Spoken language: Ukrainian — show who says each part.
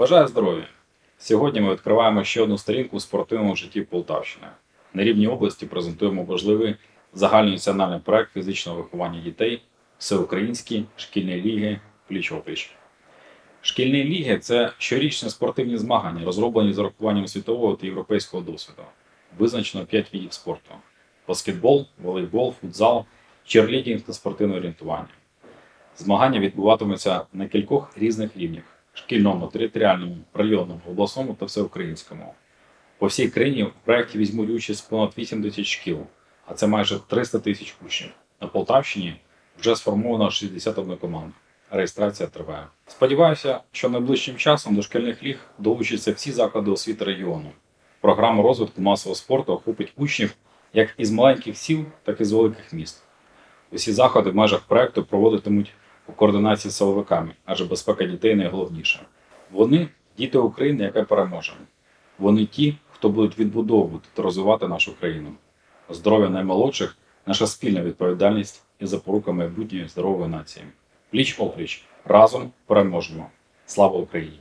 Speaker 1: Бажаю здоров'я! Сьогодні ми відкриваємо ще одну сторінку у спортивному житті Полтавщини. На рівні області презентуємо важливий загальнонаціональний проект фізичного виховання дітей, всеукраїнські шкільні ліги пліч-опліч. Шкільні ліги це щорічні спортивні змагання, розроблені з урахуванням світового та європейського досвіду. Визначено 5 видів спорту: баскетбол, волейбол, футзал, черлідінг та спортивне орієнтування. Змагання відбуватимуться на кількох різних рівнях: шкільному, територіальному, районному, обласному та всеукраїнському. По всій країні в проєкті візьмуть участь понад 8 тисяч шкіл, а це майже 300 тисяч учнів. На Полтавщині вже сформовано 61 команда. Реєстрація триває. Сподіваюся, що найближчим часом до шкільних ліг долучаться всі заклади освіти регіону. Програма розвитку масового спорту охопить учнів як із маленьких сіл, так і з великих міст. Усі заходи в межах проекту проводитимуть у координації з силовиками, адже безпека дітей найголовніше. Вони діти України, яка переможе. Вони ті, хто будуть відбудовувати та розвивати нашу країну. Здоров'я наймолодших наша спільна відповідальність і запорука майбутньої здорової нації. Пліч опліч разом переможемо. Слава Україні!